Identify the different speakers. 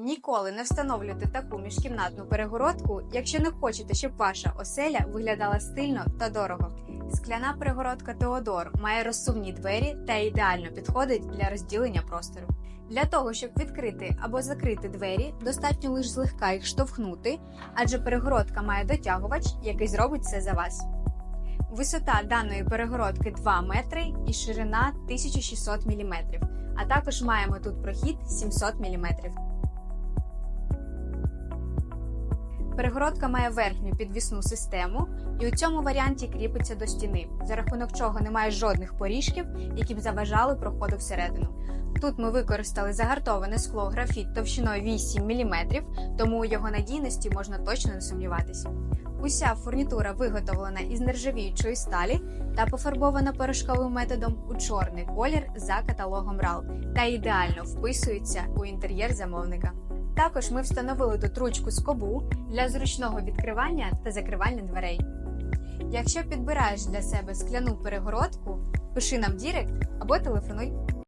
Speaker 1: Ніколи не встановлюйте таку міжкімнатну перегородку, якщо не хочете, щоб ваша оселя виглядала стильно та дорого. Скляна перегородка Теодор має розсувні двері та ідеально підходить для розділення простору. Для того, щоб відкрити або закрити двері, достатньо лише злегка їх штовхнути, адже перегородка має дотягувач, який зробить це за вас. Висота даної перегородки 2 метри і ширина 1600 мм, а також маємо тут прохід 700 мм. Перегородка має верхню підвісну систему і у цьому варіанті кріпиться до стіни, за рахунок чого немає жодних поріжків, які б заважали проходу всередину. Тут ми використали загартоване скло графіт товщиною 8 мм, тому у його надійності можна точно не сумніватися. Уся фурнітура виготовлена із нержавіючої сталі та пофарбована порошковим методом у чорний колір за каталогом RAL та ідеально вписується у інтер'єр замовника. Також ми встановили тут ручку скобу для зручного відкривання та закривання дверей. Якщо підбираєш для себе скляну перегородку, пиши нам Дірект або телефонуй.